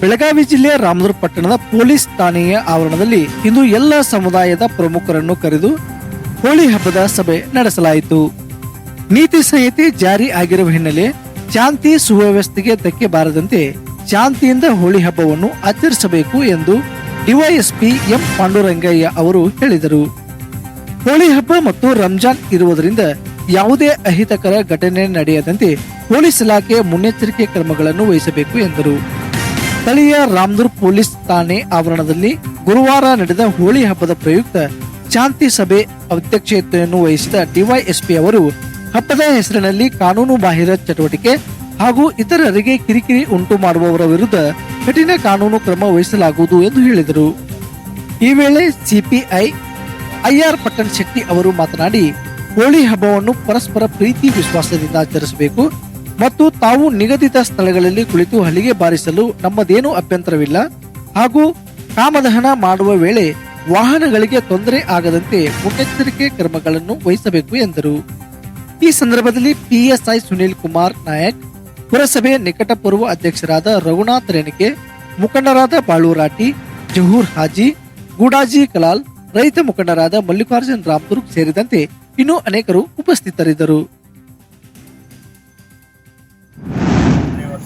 ಬೆಳಗಾವಿ ಜಿಲ್ಲೆಯ ರಾಮದುರ್ ಪಟ್ಟಣದ ಪೊಲೀಸ್ ಠಾಣೆಯ ಆವರಣದಲ್ಲಿ ಇಂದು ಎಲ್ಲ ಸಮುದಾಯದ ಪ್ರಮುಖರನ್ನು ಕರೆದು ಹೋಳಿ ಹಬ್ಬದ ಸಭೆ ನಡೆಸಲಾಯಿತು. ನೀತಿ ಸಂಹಿತೆ ಜಾರಿ ಆಗಿರುವ ಹಿನ್ನೆಲೆ ಶಾಂತಿ ಸುವ್ಯವಸ್ಥೆಗೆ ಧಕ್ಕೆ ಬಾರದಂತೆ ಶಾಂತಿಯಿಂದ ಹೋಳಿ ಹಬ್ಬವನ್ನು ಆಚರಿಸಬೇಕು ಎಂದು ಡಿವೈಎಸ್ಪಿ ಎಂ ಪಾಂಡುರಂಗಯ್ಯ ಅವರು ಹೇಳಿದರು. ಹೋಳಿ ಹಬ್ಬ ಮತ್ತು ರಂಜಾನ್ ಇರುವುದರಿಂದ ಯಾವುದೇ ಅಹಿತಕರ ಘಟನೆ ನಡೆಯದಂತೆ ಪೊಲೀಸ್ ಇಲಾಖೆ ಮುನ್ನೆಚ್ಚರಿಕೆ ಕ್ರಮಗಳನ್ನು ವಹಿಸಬೇಕು ಎಂದರು. ಸ್ಥಳೀಯ ರಾಮದುರ್ಗ್ ಪೊಲೀಸ್ ಠಾಣೆ ಆವರಣದಲ್ಲಿ ಗುರುವಾರ ನಡೆದ ಹೋಳಿ ಹಬ್ಬದ ಪ್ರಯುಕ್ತ ಶಾಂತಿ ಸಭೆ ಅಧ್ಯಕ್ಷತೆಯನ್ನು ವಹಿಸಿದ ಡಿವೈಎಸ್ಪಿ ಅವರು, ಹಬ್ಬದ ಹೆಸರಿನಲ್ಲಿ ಕಾನೂನು ಬಾಹಿರ ಚಟುವಟಿಕೆ ಹಾಗೂ ಇತರರಿಗೆ ಕಿರಿಕಿರಿ ಉಂಟು ಮಾಡುವವರ ವಿರುದ್ಧ ಕಠಿಣ ಕಾನೂನು ಕ್ರಮ ವಹಿಸಲಾಗುವುದು ಎಂದು ಹೇಳಿದರು. ಈ ವೇಳೆ ಸಿಪಿಐ ಐಆರ್ ಪಟ್ಟಣ್ ಶೆಟ್ಟಿ ಅವರು ಮಾತನಾಡಿ, ಹೋಳಿ ಹಬ್ಬವನ್ನು ಪರಸ್ಪರ ಪ್ರೀತಿ ವಿಶ್ವಾಸದಿಂದ ಆಚರಿಸಬೇಕು. ಮತ್ತು ತಾವು ನಿಗದಿತ ಸ್ಥಳಗಳಲ್ಲಿ ಕುಳಿತು ಹಲಿಗೆ ಬಾರಿಸಲು ನಮ್ಮದೇನೂ ಅಭ್ಯಂತರವಿಲ್ಲ. ಹಾಗೂ ಕಾಮದಹನ ಮಾಡುವ ವೇಳೆ ವಾಹನಗಳಿಗೆ ತೊಂದರೆ ಆಗದಂತೆ ಮುನ್ನೆಚ್ಚರಿಕೆ ಕ್ರಮಗಳನ್ನು ವಹಿಸಬೇಕು ಎಂದರು. ಈ ಸಂದರ್ಭದಲ್ಲಿ ಪಿಎಸ್ಐ ಸುನೀಲ್ ಕುಮಾರ್ ನಾಯಕ್, ಪುರಸಭೆ ನಿಕಟಪೂರ್ವ ಅಧ್ಯಕ್ಷರಾದ ರಘುನಾಥ್ ರೇಣಿಕೆ, ಮುಖಂಡರಾದ ಬಾಳೂರಾಟಿ, ಜಹೂರ್ ಹಾಜಿ, ಗೂಡಾಜಿ ಕಲಾಲ್, ರೈತ ಮುಖಂಡರಾದ ಮಲ್ಲಿಕಾರ್ಜುನ್ ರಾಮ್ದುರ್ಗ್ ಸೇರಿದಂತೆ ಇನ್ನೂ ಅನೇಕರು ಉಪಸ್ಥಿತರಿದ್ದರು.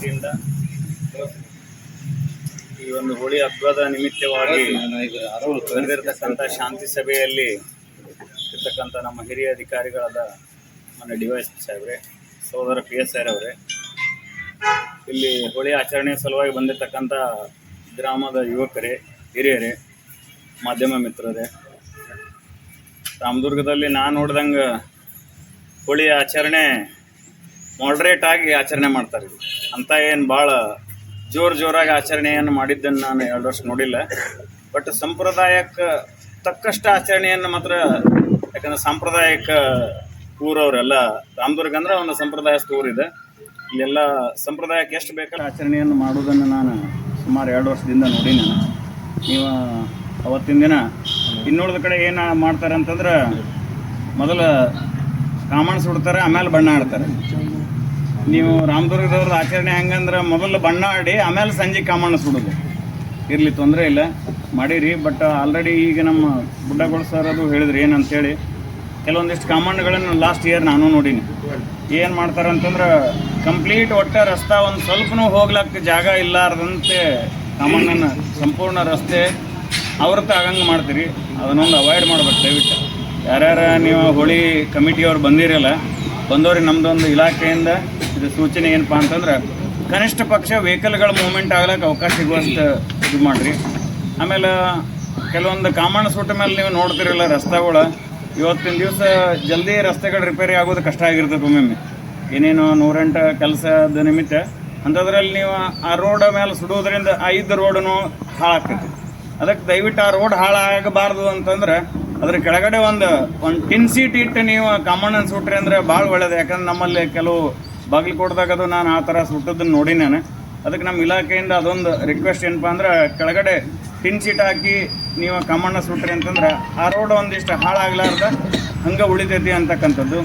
ವತಿಯಿಂದ ಈ ಒಂದು ಹೋಳಿ ಹಬ್ಬದ ನಿಮಿತ್ತವಾಗಿ ಬಂದಿರತಕ್ಕಂಥ ಶಾಂತಿ ಸಭೆಯಲ್ಲಿ ಇರ್ತಕ್ಕಂಥ ನಮ್ಮ ಹಿರಿಯ ಅಧಿಕಾರಿಗಳಾದ ಮನ ಡಿ ವೈ ಸಾಹೇಬ್ರೆ ಸೋದರ ಪಿ ಎಸ್ ಸರ್ ಅವರೇ, ಇಲ್ಲಿ ಹೋಳಿ ಆಚರಣೆ ಸಲುವಾಗಿ ಬಂದಿರತಕ್ಕಂಥ ಗ್ರಾಮದ ಯುವಕರೇ, ಹಿರಿಯರೇ, ಮಾಧ್ಯಮ ಮಿತ್ರರೇ, ರಾಮದುರ್ಗದಲ್ಲಿ ನಾನು ನೋಡ್ದಂಗೆ ಹೋಳಿ ಆಚರಣೆ ಮಾಡ್ರೇಟ್ ಆಗಿ ಆಚರಣೆ ಮಾಡ್ತಾರೆ ಅಂತ ಏನು ಭಾಳ ಜೋರು ಜೋರಾಗಿ ಆಚರಣೆಯನ್ನು ಮಾಡಿದ್ದನ್ನು ನಾನು ಎರಡು ವರ್ಷ ನೋಡಿಲ್ಲ. ಬಟ್ ಸಂಪ್ರದಾಯಕ್ಕೆ ತಕ್ಕಷ್ಟು ಆಚರಣೆಯನ್ನು ಮಾತ್ರ, ಯಾಕಂದ್ರೆ ಸಾಂಪ್ರದಾಯಿಕ ಊರವರೆಲ್ಲ ರಾಮದುರ್ಗ ಅಂದ್ರೆ ಒಂದು ಸಂಪ್ರದಾಯಸ್ಥ ಊರಿದೆ. ಇಲ್ಲೆಲ್ಲ ಸಂಪ್ರದಾಯಕ್ಕೆ ಎಷ್ಟು ಬೇಕಾದ್ರೆ ಆಚರಣೆಯನ್ನು ಮಾಡುವುದನ್ನು ನಾನು ಸುಮಾರು ಎರಡು ವರ್ಷದಿಂದ ನೋಡಿ ನಾನು. ನೀವು ಅವತ್ತಿನ ದಿನ ಇನ್ನುಳಿದ ಕಡೆ ಏನು ಮಾಡ್ತಾರೆ ಅಂತಂದ್ರೆ ಮೊದಲು ಕಾಮಣ್ಸ್ ಸುಡ್ತಾರೆ ಆಮೇಲೆ ಬಣ್ಣ ಆಡ್ತಾರೆ. ನೀವು ರಾಮದುರ್ಗದವ್ರದ್ದು ಆಚರಣೆ ಹೆಂಗಂದ್ರೆ ಮೊದಲು ಬಣ್ಣ ಆಡಿ, ಆಮೇಲೆ ಸಂಜೆ ಕಾಮಣ್ಣ ಸುಡೋದು. ಇರಲಿ ತೊಂದರೆ ಇಲ್ಲ, ಮಾಡೀರಿ ಬಟ್ ಆಲ್ರೆಡಿ ಈಗ ನಮ್ಮ ಗುಡ್ಡಗಳು ಸರ್ ಅದು ಹೇಳಿದ್ರು ಏನಂತೇಳಿ, ಕೆಲವೊಂದಿಷ್ಟು ಕಾಮಣ್ಣಗಳನ್ನು ಲಾಸ್ಟ್ ಇಯರ್ ನಾನು ನೋಡೀನಿ. ಏನು ಮಾಡ್ತಾರೆ ಅಂತಂದ್ರೆ ಕಂಪ್ಲೀಟ್ ಒಟ್ಟ ರಸ್ತಾ ಒಂದು ಸ್ವಲ್ಪನೂ ಹೋಗ್ಲಕ್ಕೆ ಜಾಗ ಇಲ್ಲಾರ್ದಂತೆ ಕಾಮಣ್ಣನ ಸಂಪೂರ್ಣ ರಸ್ತೆ ಅವ್ರತ್ತ ಆಗಂಗೆ ಮಾಡ್ತೀರಿ. ಅದನ್ನೊಂದು ಅವಾಯ್ಡ್ ಮಾಡ್ಬೇಕು ದಯವಿಟ್ಟು. ಯಾರ್ಯಾರ ನೀವು ಹೋಳಿ ಕಮಿಟಿಯವ್ರು ಬಂದಿರಲ್ಲ, ಬಂದವ್ರಿಗೆ ನಮ್ದೊಂದು ಇಲಾಖೆಯಿಂದ ಇದು ಸೂಚನೆ ಏನಪ್ಪಾ ಅಂತಂದ್ರೆ, ಕನಿಷ್ಠ ಪಕ್ಷ ವೆಹಿಕಲ್ಗಳ ಮೂವ್ಮೆಂಟ್ ಆಗ್ಲಿಕ್ಕೆ ಅವಕಾಶ ಸಿಗುವಷ್ಟು ಇದು ಮಾಡಿರಿ. ಆಮೇಲೆ ಕೆಲವೊಂದು ಕಾಮಣ್ಣ ಸುಟ್ಟ ಮೇಲೆ ನೀವು ನೋಡ್ತಿರಲ್ಲ ರಸ್ತೆಗಳು, ಇವತ್ತಿನ ದಿವಸ ಜಲ್ದಿ ರಸ್ತೆಗಳು ರಿಪೇರಿ ಆಗೋದು ಕಷ್ಟ ಆಗಿರ್ತದೆ ಒಮ್ಮೊಮ್ಮೆ. ಏನೇನು ನೂರೆಂಟು ಕೆಲಸದ ನಿಮಿತ್ತ ಅಂಥದ್ರಲ್ಲಿ ನೀವು ಆ ರೋಡ್ ಮೇಲೆ ಸುಡೋದ್ರಿಂದ ಐದು ರೋಡ್ನು ಹಾಳಾಗ್ತೈತಿ ಅದಕ್ಕೆ ದಯವಿಟ್ಟು ಆ ರೋಡ್ ಹಾಳಾಗಬಾರ್ದು ಅಂತಂದ್ರೆ, ಅದ್ರ ಕೆಳಗಡೆ ಒಂದು ಒಂದು ಟಿನ್ ಸೀಟ್ ಇಟ್ಟು ನೀವು ಕಾಮಣ್ಣನ ಸುಟ್ರಿ ಅಂದ್ರೆ ಭಾಳ ಒಳ್ಳೇದು. ಯಾಕಂದ್ರೆ ನಮ್ಮಲ್ಲಿ ಕೆಲವು ಬಾಗಿಲು ಅದು ನಾನು ಆ ಥರ ಸುಟ್ಟದನ್ನು ನೋಡಿ ನಾನು. ಅದಕ್ಕೆ ನಮ್ಮ ಇಲಾಖೆಯಿಂದ ಅದೊಂದು ರಿಕ್ವೆಸ್ಟ್ ಏನಪ್ಪ ಅಂದ್ರೆ ಕೆಳಗಡೆ ಟಿನ್ ಸೀಟ್ ಹಾಕಿ ನೀವು ಕಮಣ್ಣ ಸುಟ್ರಿ ಅಂತಂದ್ರೆ ಆ ರೋಡ್ ಒಂದಿಷ್ಟು ಹಾಳಾಗ್ಲಾರ್ದ ಹಂಗೆ ಉಳಿತೈತಿ ಅಂತಕ್ಕಂಥದ್ದು.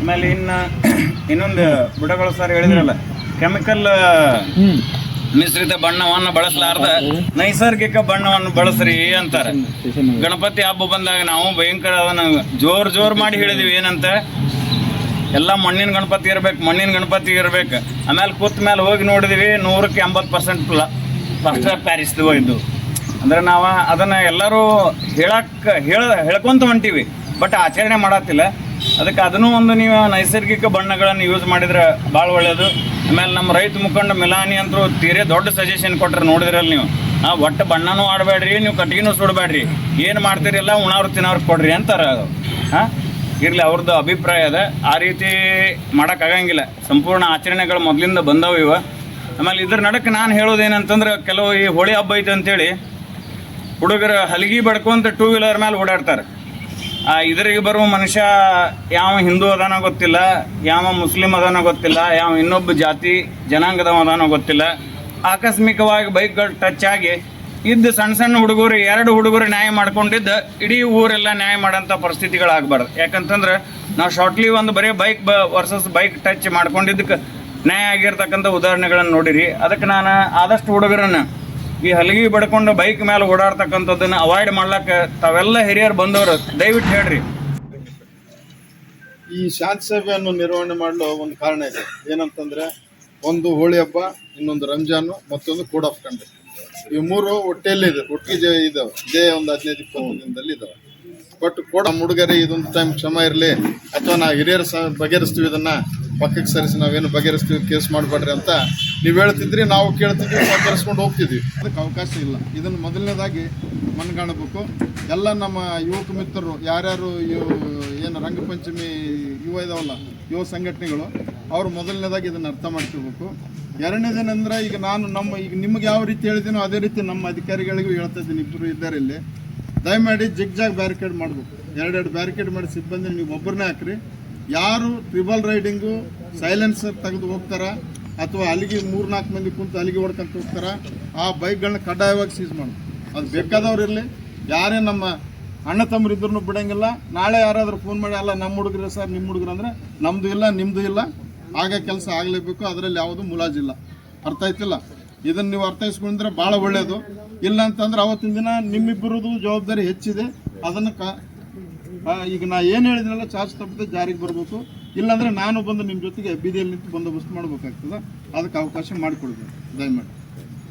ಆಮೇಲೆ ಇನ್ನು ಇನ್ನೊಂದು ಬುಡಗಳು ಸರ್ ಹೇಳಿದ್ರಲ್ಲ ಕೆಮಿಕಲ್ ಮಿಶ್ರಿತ ಬಣ್ಣವನ್ನು ಬಳಸಲಾರ್ದ ನೈಸರ್ಗಿಕ ಬಣ್ಣವನ್ನು ಬಳಸ್ರಿ ಅಂತಾರೆ. ಗಣಪತಿ ಹಬ್ಬ ಬಂದಾಗ ನಾವು ಭಯಂಕರ ಅದನ್ನು ಜೋರ್ ಜೋರ್ ಮಾಡಿ ಹೇಳಿದೀವಿ ಏನಂತ ಎಲ್ಲ ಮಣ್ಣಿನ ಗಣಪತಿ ಇರ್ಬೇಕು, ಮಣ್ಣಿನ ಗಣಪತಿ ಇರ್ಬೇಕು. ಆಮೇಲೆ ಕೂತ್ ಮೇಲೆ ಹೋಗಿ ನೋಡಿದ್ವಿ, ನೂರಕ್ಕೆ ಎಂಬತ್ತು ಪರ್ಸೆಂಟ್ ಪ್ಲ ಫಸ್ಟ್ ಪ್ಯಾರಿಸ್ದು ಇದ್ದು ಅಂದ್ರೆ ನಾವು ಅದನ್ನ ಎಲ್ಲರೂ ಹೇಳಕ್ ಹೇಳ ಹೇಳ್ಕೊಂತ ಹೊಂಟೀವಿ. ಬಟ್ ಆಚರಣೆ ಮಾಡತ್ತಿಲ್ಲ ಅದಕ್ಕೆ ಅದನ್ನೂ ಒಂದು ನೀವು ನೈಸರ್ಗಿಕ ಬಣ್ಣಗಳನ್ನು ಯೂಸ್ ಮಾಡಿದ್ರೆ ಭಾಳ ಒಳ್ಳೆಯದು ಆಮೇಲೆ ನಮ್ಮ ರೈತ ಮುಖಂಡ ಮಿಲಾನಿ ಅಂತೂ ತೀರೇ ದೊಡ್ಡ ಸಜೆಷನ್ ಕೊಟ್ರೆ ನೋಡಿದ್ರಲ್ಲಿ ನೀವು. ನಾವು ಒಟ್ಟು ಬಣ್ಣನೂ ಆಡಬೇಡ್ರಿ, ನೀವು ಕಟ್ಟಿಗೆನೂ ಸುಡಬೇಡ್ರಿ. ಏನು ಮಾಡ್ತೀರಿ ಎಲ್ಲ ಉಣಾವ್ರು ತಿನ್ನೋರು ಕೊಡ್ರಿ ಅಂತಾರೆ ಹಾಂ? ಇರಲಿ ಅವ್ರದ್ದು ಅಭಿಪ್ರಾಯ ಅದ. ಆ ರೀತಿ ಮಾಡೋಕ್ಕಾಗಂಗಿಲ್ಲ ಸಂಪೂರ್ಣ ಆಚರಣೆಗಳು ಮೊದಲಿಂದ ಬಂದವು ಇವ. ಆಮೇಲೆ ಇದ್ರ ನಡಕ್ಕೆ ನಾನು ಹೇಳೋದೇನಂತಂದ್ರೆ, ಕೆಲವು ಈ ಹೋಳಿ ಹಬ್ಬ ಐತೆ ಅಂತೇಳಿ, ಹುಡುಗರು ಹಲಗಿ ಬಡ್ಕೊಂತ ಟೂ ವೀಲರ್ ಮೇಲೆ ಓಡಾಡ್ತಾರೆ. ಆ ಇದ್ರಿಗೆ ಬರುವ ಮನುಷ್ಯ ಯಾವ ಹಿಂದೂ ಅದಾನೋ ಗೊತ್ತಿಲ್ಲ, ಯಾವ ಮುಸ್ಲಿಂ ಅದಾನೋ ಗೊತ್ತಿಲ್ಲ, ಯಾವ ಇನ್ನೊಬ್ಬ ಜಾತಿ ಜನಾಂಗದವ ಅದಾನೋ ಗೊತ್ತಿಲ್ಲ. ಆಕಸ್ಮಿಕವಾಗಿ ಬೈಕ್ಗಳು ಟಚ್ ಆಗಿ ಇದ್ದ ಸಣ್ಣ ಸಣ್ಣ ಹುಡುಗರು ಎರಡು ಹುಡುಗರು ನ್ಯಾಯ ಮಾಡ್ಕೊಂಡಿದ್ದ, ಇಡೀ ಊರೆಲ್ಲ ನ್ಯಾಯ ಮಾಡೋಂಥ ಪರಿಸ್ಥಿತಿಗಳಾಗಬಾರ್ದು ಯಾಕಂತಂದ್ರೆ ನಾವು ಶಾರ್ಟ್ಲಿ ಒಂದು ಬರೀ ಬೈಕ್ ಬ ವರ್ಸಸ್ ಬೈಕ್ ಟಚ್ ಮಾಡ್ಕೊಂಡಿದ್ದಕ್ಕೆ ನ್ಯಾಯ ಆಗಿರ್ತಕ್ಕಂಥ ಉದಾಹರಣೆಗಳನ್ನು ನೋಡಿರಿ. ಅದಕ್ಕೆ ನಾನು ಆದಷ್ಟು ಹುಡುಗರನ್ನು ಈ ಹಲಗಿ ಬಡ್ಕೊಂಡು ಬೈಕ್ ಮೇಲೆ ಓಡಾಡ್ತಕ್ಕಂಥದ್ದನ್ನು ಅವಾಯ್ಡ್ ಮಾಡ್ಲಕ್ಕೆ ತಾವೆಲ್ಲ ಹಿರಿಯರು ಬಂದವರು, ದಯವಿಟ್ಟು ಹೇಳ್ರಿ. ಈ ಶಾಂತಿ ಸಭೆಯನ್ನು ನಿರ್ವಹಣೆ ಮಾಡಲು ಒಂದು ಕಾರಣ ಇದೆ. ಏನಂತಂದ್ರೆ, ಒಂದು ಹೋಳಿ ಹಬ್ಬ, ಇನ್ನೊಂದು ರಂಜಾನು, ಮತ್ತೊಂದು ಕೋಡ್ ಆಫ್ ಕಂಡಕ್ಟ್ ಈ ಮೂರು ಹೊಟ್ಟೆಯಲ್ಲಿ ಇದೆ. ಒಟ್ಟಿಗೆ ಇದಾವೆ. ಇದೇ ಒಂದು ಹದಿನೈದು, ಇಪ್ಪತ್ತು ದಿನದಲ್ಲಿ ಇದಾವೆ. ಬಟ್ ನಮ್ಮ ಹುಡುಗರಿ ಇದೊಂದು ಟೈಮ್ ಕ್ಷಮ ಇರಲಿ. ಅಥವಾ ನಾವು ಹಿರಿಯರು ಸಹ ಬಗೆಹರಿಸ್ತೀವಿ ಇದನ್ನ. ಪಕ್ಕಕ್ಕೆ ಸರಿಸಿ ನಾವೇನು ಬಗೆಹರಿಸ್ತೀವಿ, ಕೇಸ್ ಮಾಡಬೇಡ್ರಿ ಅಂತ ನೀವು ಹೇಳ್ತಿದ್ರಿ, ನಾವು ಕೇಳ್ತಿದ್ವಿ ಬಗೆಹರಿಸ್ಕೊಂಡು ಹೋಗ್ತಿದ್ವಿ. ಅದಕ್ಕೆ ಅವಕಾಶ ಇಲ್ಲ. ಇದನ್ನು ಮೊದಲನೇದಾಗಿ ಮನಗಾಣಬೇಕು. ಎಲ್ಲ ನಮ್ಮ ಯುವಕ ಮಿತ್ರರು, ಯಾರ್ಯಾರು ಇವು, ಏನು ರಂಗಪಂಚಮಿ, ಯುವ ಇದಾವಲ್ಲ, ಯುವ ಸಂಘಟನೆಗಳು ಅವರು ಮೊದಲನೇದಾಗಿ ಇದನ್ನು ಅರ್ಥ ಮಾಡ್ಕೋಬೇಕು. ಎರಡನೇದೇನೆಂದ್ರೆ ಈಗ ನಾನು ನಮ್ಮ, ಈಗ ನಿಮ್ಗೆ ಯಾವ ರೀತಿ ಹೇಳ್ತೀನೋ ಅದೇ ರೀತಿ ನಮ್ಮ ಅಧಿಕಾರಿಗಳಿಗೂ ಹೇಳ್ತಾ ಇದ್ದೀನಿ ಇಬ್ಬರು ಇದ್ದಾರೆ ಇಲ್ಲಿ. ದಯಮಾಡಿ ಜಿಗ್ ಜಾಗ್ ಬ್ಯಾರಿಕೇಡ್ ಮಾಡಬೇಕು. ಎರಡೆರಡು ಬ್ಯಾರಿಕೇಡ್ ಮಾಡಿ ಸಿಬ್ಬಂದಿ ನೀವು ಒಬ್ಬರನ್ನೇ ಹಾಕ್ರಿ. ಯಾರು ಟ್ರಿಬಲ್ ರೈಡಿಂಗು ಸೈಲೆನ್ಸರ್ ತೆಗೆದು ಹೋಗ್ತಾರ? ಅಥವಾ ಅಲ್ಲಿಗೆ ಮೂರು ನಾಲ್ಕು ಮಂದಿ ಕುಂತು ಅಲ್ಲಿಗೆ ಹೊಡ್ಕೊಂತ ಹೋಗ್ತಾರ? ಆ ಬೈಕ್ಗಳನ್ನ ಕಡ್ಡಾಯವಾಗಿ ಸೀಸ್ ಮಾಡಬೇಕು ಅದು ಬೇಕಾದವ್ರು ಇರಲಿ. ಯಾರೇ ನಮ್ಮ ಅಣ್ಣ ತಮ್ಮರು ಇದ್ರೂ ಬಿಡಂಗಿಲ್ಲ. ನಾಳೆ ಯಾರಾದರೂ ಫೋನ್ ಮಾಡಿ, ಅಲ್ಲ, ನಮ್ಮ ಹುಡುಗರು ಸರ್, ನಿಮ್ಮ ಹುಡುಗ್ರು ಅಂದರೆ ನಮ್ಮದು ಇಲ್ಲ ನಿಮ್ಮದು ಇಲ್ಲ. ಆಗ ಕೆಲಸ ಆಗಲೇಬೇಕು, ಅದರಲ್ಲಿ ಯಾವುದು ಮುಲಾಜಿಲ್ಲ. ಅರ್ಥ ಆಯ್ತಿಲ್ಲ? ಇದನ್ನು ನೀವು ಅರ್ಥೈಸ್ಕೊಂಡ್ರೆ ಭಾಳ ಒಳ್ಳೆಯದು ಇಲ್ಲ ಅಂತಂದ್ರೆ ಅವತ್ತಿನ ದಿನ ನಿಮ್ಮಿಬ್ಬರದು ಜವಾಬ್ದಾರಿ ಹೆಚ್ಚಿದೆ. ಅದನ್ನು ಕ ಈಗ ನಾ ಏನು ಹೇಳಿದ್ರಲ್ಲ ಚಾರ್ಜ್ ತಪ್ಪದೆ ಜಾರಿಗೆ ಬರಬೇಕು. ಇಲ್ಲಾಂದರೆ ನಾನು ಬಂದು ನಿಮ್ಮ ಜೊತೆಗೆ ಬೀದಿಯಲ್ಲಿ ನಿಂತು ಬಂದೋಬಸ್ತ್ ಮಾಡ್ಬೇಕಾಗ್ತದ. ಅದಕ್ಕೆ ಅವಕಾಶ ಮಾಡಿಕೊಡ್ಬೇಕು. ದಯಮಾಡಿ.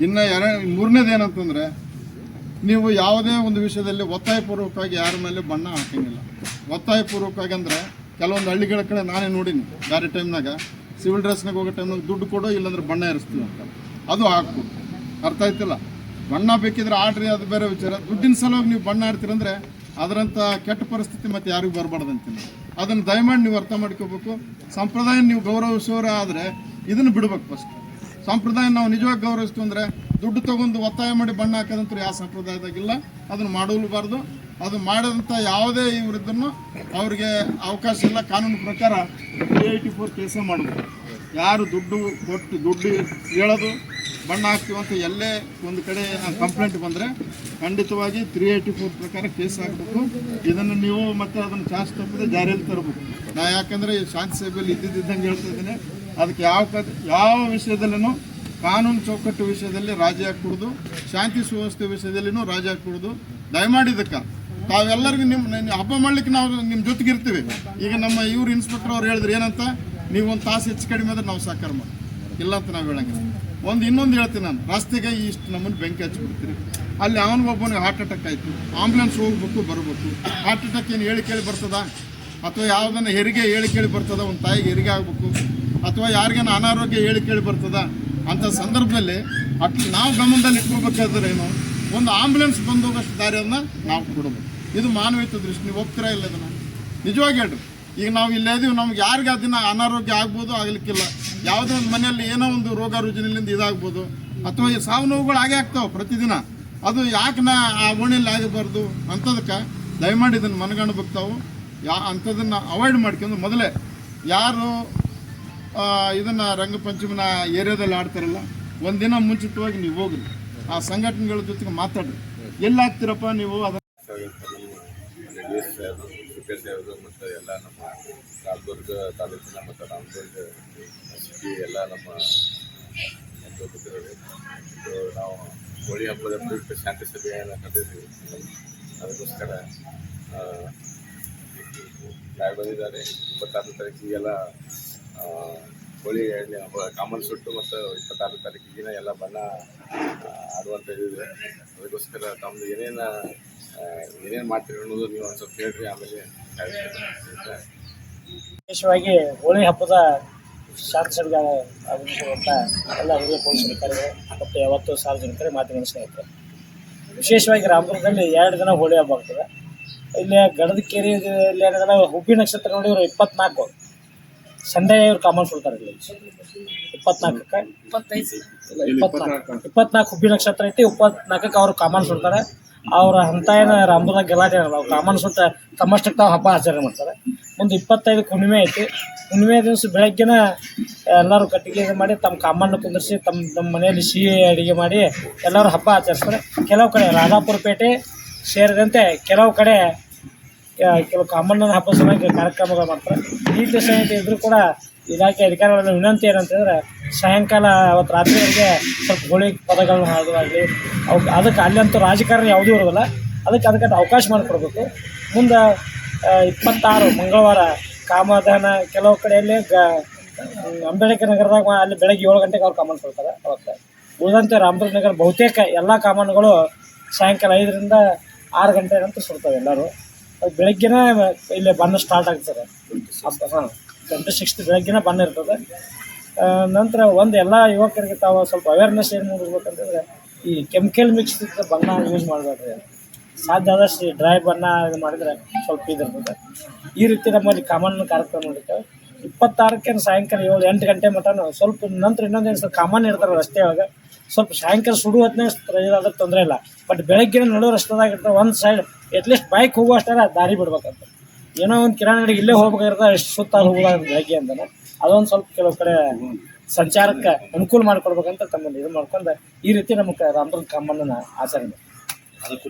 ಇನ್ನು ಎರ ಮೂರನೇದು ಏನಂತಂದ್ರೆ, ನೀವು ಯಾವುದೇ ಒಂದು ವಿಷಯದಲ್ಲಿ ಒತ್ತಾಯಪೂರ್ವಕವಾಗಿ ಯಾರ ಮೇಲೆ ಬಣ್ಣ ಹಾಕಂಗಿಲ್ಲ. ಒತ್ತಾಯಪೂರ್ವಕವಾಗಿ ಅಂದ್ರೆ ಕೆಲವೊಂದು ಹಳ್ಳಿಗಳ ಕಡೆ ನಾನೇ ನೋಡೀನಿ. ಬೇರೆ ಟೈಮ್ನಾಗ ಸಿವಿಲ್ ಡ್ರೆಸ್ನಾಗ ಹೋಗೋ ಟೈಮ್ನಾಗ ದುಡ್ಡು ಕೊಡು, ಇಲ್ಲಾಂದ್ರೆ ಬಣ್ಣ ಇರಿಸ್ತೀವಿ ಅಂತ. ಅದು ಹಾಕು ಅರ್ಥ ಆಯ್ತಿಲ್ಲ. ಬಣ್ಣ ಬೇಕಿದ್ರೆ ಆಡ್ರಿ, ಅದು ಬೇರೆ ವಿಚಾರ. ದುಡ್ಡಿನ ಸಲುವಾಗಿ ನೀವು ಬಣ್ಣ ಆಡ್ತೀರಂದ್ರೆ ಅದರಂಥ ಕೆಟ್ಟ ಪರಿಸ್ಥಿತಿ ಮತ್ತೆ ಯಾರಿಗೂ ಬರಬಾರ್ದು ಅದನ್ನು ದಯಮಾಡಿ ನೀವು ಅರ್ಥ ಮಾಡ್ಕೋಬೇಕು. ಸಂಪ್ರದಾಯ ನೀವು ಗೌರವಿಸೋರ ಆದರೆ ಇದನ್ನು ಬಿಡ್ಬೇಕು ಫಸ್ಟ್ ಸಂಪ್ರದಾಯ ನಾವು ನಿಜವಾಗಿ ಗೌರವಿಸ್ತು ಅಂದರೆ ದುಡ್ಡು ತಗೊಂಡು ಒತ್ತಾಯ ಮಾಡಿ ಬಣ್ಣ ಹಾಕೋದಂತೂ ಯಾವ ಸಂಪ್ರದಾಯದಾಗಿಲ್ಲ. ಅದನ್ನು ಮಾಡಲೂಬಾರ್ದು ಅದು ಮಾಡಿದಂಥ ಯಾವುದೇ ಇವರಿದ್ದನ್ನು ಅವ್ರಿಗೆ ಅವಕಾಶ ಇಲ್ಲ. ಕಾನೂನು ಪ್ರಕಾರ ತ್ರೀ ಏಯ್ಟಿ ಫೋರ್ ಕೇಸೇ ಮಾಡಬೇಕು ಯಾರು ದುಡ್ಡು ಕೊಟ್ಟು ದುಡ್ಡು ಹೇಳೋದು, ಬಣ್ಣ ಹಾಕ್ತೀವಂತ ಎಲ್ಲೇ ಒಂದು ಕಡೆ ಕಂಪ್ಲೇಂಟ್ ಬಂದರೆ ಖಂಡಿತವಾಗಿ ತ್ರೀ ಏಯ್ಟಿ ಫೋರ್ ಪ್ರಕಾರ ಕೇಸ್ ಹಾಕಬೇಕು. ಇದನ್ನು ನೀವು ಮತ್ತೆ ಅದನ್ನು ಚಾರ್ಜ್ ತಪ್ಪದೆ ಜಾರಿಯಲ್ಲಿ ತರಬೇಕು. ನಾ ಯಾಕಂದರೆ ಈ ಶಾಂತಿ ಸಭೆಯಲ್ಲಿ ಇದ್ದಿದ್ದಂಗೆ ಹೇಳ್ತಾ ಇದ್ದೀನಿ. ಅದಕ್ಕೆ ಯಾವ ಯಾವ ವಿಷಯದಲ್ಲೂ ಕಾನೂನು ಚೌಕಟ್ಟು ವಿಷಯದಲ್ಲಿ ರಾಜಿ ಹಾಕೂಡ್ದು ಶಾಂತಿ ಸುವ್ಯವಸ್ಥೆ ವಿಷಯದಲ್ಲಿನೂ ರಾಜಿ ಹಾಕೂಡ್ದು ದಯಮಾಡಿ ಇದಕ್ಕೆ ತಾವೆಲ್ಲರಿಗೂ ನಿಮ್ಮ ಹಬ್ಬ ಮಾಡ್ಲಿಕ್ಕೆ ನಾವು ನಿಮ್ಮ ಜೊತೆಗೆ ಇರ್ತೀವಿ. ಈಗ ನಮ್ಮ ಇವ್ರು ಇನ್ಸ್ಪೆಕ್ಟರ್ ಅವ್ರು ಹೇಳಿದ್ರು, ಏನಂತ? ನೀವು ಒಂದು ತಾಸು ಹೆಚ್ಚು ಕಡಿಮೆ ಆದ್ರೆ ನಾವು ಸಾಕಾರ ಮಾಡಿ ಇಲ್ಲ ಅಂತ ನಾವು ಹೇಳಂಗಿಲ್ಲ. ಒಂದು ಇನ್ನೊಂದು ಹೇಳ್ತೀನಿ ನಾನು. ರಸ್ತೆಗೆ ಇಷ್ಟು ನಮ್ಮನ್ನು ಬೆಂಕಿ ಹಚ್ಚಿಬಿಡ್ತೀರಿ ಅಲ್ಲಿ ಅವನಿಗೊಬ್ಬನಿಗೆ ಹಾರ್ಟ್ ಅಟ್ಯಾಕ್ ಆಯಿತು. ಆಂಬುಲೆನ್ಸ್ ಹೋಗ್ಬೇಕು, ಬರಬೇಕು. ಹಾರ್ಟ್ ಅಟ್ಯಾಕ್ ಏನು ಹೇಳಿ ಕೇಳಿ ಬರ್ತದ? ಅಥವಾ ಯಾವುದನ್ನ ಹೆರಿಗೆ ಹೇಳಿ ಕೇಳಿ ಬರ್ತದ? ಒಂದು ತಾಯಿಗೆ ಹೆರಿಗೆ ಆಗಬೇಕು. ಅಥವಾ ಯಾರಿಗೇನು ಅನಾರೋಗ್ಯ ಹೇಳಿ ಕೇಳಿ ಬರ್ತದ? ಅಂಥ ಸಂದರ್ಭದಲ್ಲಿ ಅಟ್ ನಾವು ಗಮನದಲ್ಲಿ ಇಟ್ಕೋಬೇಕಾದ್ರೆ ಏನು? ಒಂದು ಆಂಬುಲೆನ್ಸ್ ಬಂದೋಗಷ್ಟು ದಾರಿಯನ್ನು ನಾವು ಕೊಡಬೇಕು. ಇದು ಮಾನವೀಯತೆ ದೃಷ್ಟಿ, ನೀವು ಹೋಗ್ತೀರಾ ಇಲ್ಲ ಇದನ್ನು? ನಿಜವಾಗಿ ಹೇಳ್ರಿ. ಈಗ ನಾವು ಇಲ್ಲೇ ಇದೀವಿ, ನಮ್ಗೆ ಯಾರಿಗೆ ಅದನ್ನ ಅನಾರೋಗ್ಯ ಆಗ್ಬೋದು, ಆಗಲಿಕ್ಕಿಲ್ಲ. ಯಾವುದೋ ಒಂದು ಮನೆಯಲ್ಲಿ ಏನೋ ಒಂದು ರೋಗ ರುಜಿನದಿಂದ ಇದಾಗ್ಬೋದು, ಅಥವಾ ಈ ಸಾವು ನೋವುಗಳು ಆಗೇ ಆಗ್ತಾವೆ ಪ್ರತಿದಿನ. ಅದು ಯಾಕೆ ನಾ ಆ ಓಣಿಯಲ್ಲಿ ಆಗಬಾರ್ದು ಅಂಥದಕ್ಕೆ ದಯಮಾಡಿ ಇದನ್ನು ಮನಗಂಡು ಬರ್ತಾವೆ ಯಾ ಅಂಥದನ್ನು ಅವಾಯ್ಡ್ ಮಾಡ್ಕೊಂಡು ಮೊದಲೇ ಯಾರು ಇದನ್ನು ರಂಗಪಂಚಮಿನ ಏರಿಯಾದಲ್ಲಿ ಆಡ್ತಾರಲ್ಲ, ಒಂದಿನ ಮುಂಚಿತವಾಗಿ ನೀವು ಹೋಗ್ರಿ. ಆ ಸಂಘಟನೆಗಳ ಜೊತೆಗೆ ಮಾತಾಡ್ರಿ. ಎಲ್ಲಾಗ್ತಿರಪ್ಪ ನೀವು ಅದನ್ನ? ಜಗದೀಶ್ ಸಾಹೇಬ್ ಸುಖೇಶ್ ಸಾಹೇಬ್ರು ಮತ್ತು ಎಲ್ಲ ನಮ್ಮ ಕಾಲ್ಬುರ್ಗ ತಾಲೂಕಿನ ಮತ್ತು ರಾಮದುರ್ಗ ಎಲ್ಲ ನಮ್ಮ ಇದು ನಾವು ಹೋಳಿ ಹಬ್ಬದ ಪ್ರಯುಕ್ತ ಶಾಂತಿ ಸಭೆಯನ್ನು ಕರೆದಿದ್ದೀವಿ ಅದಕ್ಕೋಸ್ಕರ ಯಾರು ಬಂದಿದ್ದಾರೆ. ಇಪ್ಪತ್ತಾರನೇ ತಾರೀಕಿಗೆಲ್ಲ ಹೋಳಿ ಹಬ್ಬ ಕಾಮನ್ ಸುಟ್ಟು ಮತ್ತು ಇಪ್ಪತ್ತಾರನೇ ತಾರೀಕಿಗಿನ ಎಲ್ಲ ಬಣ್ಣ ಆಡುವಂಥ ಇದೆ ಅದಕ್ಕೋಸ್ಕರ ತಮ್ಮದು ಏನೇನು ಏನೇನು ಮಾಡ್ತೀರಿ ಅನ್ನೋದು ನೀವು ಒಂದು ಸ್ವಲ್ಪ ಹೇಳ್ರಿ ಆಮೇಲೆ? ವಿಶೇಷವಾಗಿ ಹೋಳಿ ಹಬ್ಬದ ಶಾಂತ ಸಭೆಗೆ ಆಗಮಿಸಿರುವಂಥ ಎಲ್ಲ ಹಿರಿಯ ಪೊಲೀಸ್ ಅಧಿಕಾರಿಗಳು ಮತ್ತು ಯಾವತ್ತು ಸಾರ್ವಜನಿಕರಿಗೆ ಮಾಧ್ಯಮ ಸ್ನೇಹಿತರು. ವಿಶೇಷವಾಗಿ ರಾಮಪುರದಲ್ಲಿ ಎರಡು ದಿನ ಹೋಳಿ ಹಬ್ಬ ಆಗ್ತದೆ. ಇಲ್ಲಿ ಗಡದಕೇರಿ ಇಲ್ಲಿ ಏನಂದ್ರೆ ಹುಬ್ಬಿ ನಕ್ಷತ್ರ ನೋಡಿ ಇವರು ಇಪ್ಪತ್ನಾಲ್ಕು. ಸಂಡೇ ಇವ್ರು ಕಾಮನ್ ಸುಡ್ತಾರೆ ಇಲ್ಲಿ ಇಪ್ಪತ್ನಾಲ್ಕಕ್ಕೆ? ಇಪ್ಪತ್ತೈದು. ಇಪ್ಪತ್ನಾಲ್ಕು. ಇಪ್ಪತ್ನಾಲ್ಕು ಹುಬ್ಬಿ ನಕ್ಷತ್ರ ಐತಿ ಇಪ್ಪತ್ನಾಲ್ಕಕ್ಕೆ ಅವರು ಕಾಮನ್ ಸುಡ್ತಾರೆ ಅವ್ರ ಅಂತ ಏನು ರಾಮದಾಗ ಗಲಾಟೆ ಇರಲ್ಲ ಅವ್ರು ಕಾಮನ್ ಸುತ್ತ ತಮ್ಮಷ್ಟಕ್ಕೆ ತಾವು ಹಬ್ಬ ಆಚರಣೆ ಮಾಡ್ತಾರೆ. ಒಂದು ಇಪ್ಪತ್ತೈದು ಹುಣ್ಣಿಮೆ ಐತಿ. ಹುಣ್ಣಿಮೆ ದಿವಸ ಬೆಳಗ್ಗೆನ ಎಲ್ಲರೂ ಕಟ್ಟಿಗೆ ಮಾಡಿ ತಮ್ಮ ಕಾಮಣ್ಣ ಕುಂದಿರಿಸಿ ತಮ್ಮ ತಮ್ಮ ಮನೆಯಲ್ಲಿ ಸಿಹಿ ಅಡುಗೆ ಮಾಡಿ ಎಲ್ಲರೂ ಹಬ್ಬ ಆಚರಿಸ್ತಾರೆ. ಕೆಲವು ಕಡೆ ರಾಧಾಪುರ ಪೇಟೆ ಸೇರಿದಂತೆ ಕೆಲವು ಕಡೆ ಕೆಲವು ಕಾಮಣ್ಣನ ಹಬ್ಬ ಸಮಯ ಕಾರ್ಯಕ್ರಮಗಳು ಮಾಡ್ತಾರೆ. ಈ ದಿವಸ ಇದ್ರೂ ಕೂಡ ಇಲಾಖೆ ಅಧಿಕಾರಿಗಳ ವಿನಂತಿ ಏನಂತಂದ್ರೆ ಸಾಯಂಕಾಲ ಅವತ್ತು ರಾತ್ರಿವರೆಗೆ ಸ್ವಲ್ಪ ಹೋಳಿ ಪದಗಳನ್ನ ಹಾಡೋದಾಗಲಿ, ಅವು ಅದಕ್ಕೆ ಅಲ್ಲಂತೂ ರಾಜಕಾರಣಿ ಯಾವುದೂ ಇರೋದಿಲ್ಲ ಅದಕ್ಕೆ ಅದಕ್ಕೆ ಅವಕಾಶ ಮಾಡಿಕೊಡ್ಬೇಕು. ಮುಂದೆ ಇಪ್ಪತ್ತಾರು ಮಂಗಳವಾರ ಕಾಮದಾನ ಕೆಲವು ಕಡೆಯಲ್ಲಿ ಗ, ಅಂಬೇಡ್ಕರ್ ನಗರದಾಗ ಅಲ್ಲಿ ಬೆಳಗ್ಗೆ ಏಳು ಗಂಟೆಗೆ ಅವ್ರು ಕಾಮನ್ ಕೊಡ್ತಾರೆ ಅವತ್ತು. ಉಳಿದಂತೆ ರಾಮದುರ್ಗ ನಗರ ಬಹುತೇಕ ಎಲ್ಲ ಕಾಮನ್ಗಳು ಸಾಯಂಕಾಲ ಐದರಿಂದ ಆರು ಗಂಟೆ ನಂತರ ಸುಡ್ತವೆ ಎಲ್ಲರೂ. ಬೆಳಗ್ಗೆನ ಇಲ್ಲಿ ಬಂದು ಸ್ಟಾರ್ಟ್ ಆಗ್ತಾರೆ ಹಾಂ. ಟ್ವೆಂಟಿ ಸಿಕ್ಸ್ತ್ ಬೆಳಗ್ಗೆನ ಬಣ್ಣ ಇರ್ತದೆ. ನಂತರ ಒಂದು ಎಲ್ಲ ಯುವಕರಿಗೆ ತಾವು ಸ್ವಲ್ಪ ಅವೇರ್ನೆಸ್ ಏನು ಮೂಡಿಸ್ಬೇಕಂತಂದ್ರೆ ಈ ಕೆಮಿಕಲ್ ಮಿಕ್ಸ್ ಬಣ್ಣ ಯೂಸ್ ಮಾಡಬೇಡ್ರಿ. ಸಾಧ್ಯ ಆದಷ್ಟು ಡ್ರೈ ಬಣ್ಣ ಇದು ಮಾಡಿದ್ರೆ ಸ್ವಲ್ಪ ಇದಿರ್ತದೆ. ಈ ರೀತಿ ನಮ್ಮಲ್ಲಿ ಕಾಮನ್ ಕಾರ್ಯಕ್ರಮ ನಡೀತವೆ ಇಪ್ಪತ್ತಾರಕ್ಕೆ ಸಾಯಂಕಾಲ ಏಳು, ಎಂಟು ಗಂಟೆ ಮಟನು ಸ್ವಲ್ಪ ನಂತರ ಇನ್ನೊಂದು ಸ್ವಲ್ಪ ಕಾಮನ್ ಇರ್ತಾರೆ ರಸ್ತೆ ಒಳಗೆ ಸ್ವಲ್ಪ ಸಾಯಂಕಾಲ ಸುಡು ಹೊತ್ತಿನ ಇದಾದ್ರೆ ತೊಂದರೆ ಇಲ್ಲ ಬಟ್ ಬೆಳಗ್ಗೆ ನಡುವ ರಸ್ತೆದಾಗ ಇರ್ತಾರೆ ಒಂದು ಸೈಡ್ ಅಟ್ಲೀಸ್ಟ್ ಬೈಕ್ ಹೋಗೋ ಅಷ್ಟಾರ ದಾರಿ ಬಿಡ್ಬೇಕಂತ. ಏನೋ ಒಂದು ಕಿರಾಣಿ ಅಡಿಗೆ ಇಲ್ಲೇ ಹೋಗ್ಬೇಕಾಗಿರ್ತ ಎಷ್ಟು ಸುತ್ತಾಗಿ ಹೋಗೋದಾಗ ಬೆಳಗ್ಗೆ ಅದೊಂದು ಸ್ವಲ್ಪ ಕೆಲವು ಕಡೆ ಸಂಚಾರಕ್ಕೆ ಅನುಕೂಲ ಮಾಡ್ಕೊಡ್ಬೇಕಂತ ತಮ್ಮನ್ನು ಇದು ಮಾಡ್ಕೊಂಡು ಈ ರೀತಿ ನಮಗೆ ರಾಮದುರ್ಗ ಕಾಮನ್ನ ಆಚರಣೆ. ಅದಕ್ಕೂ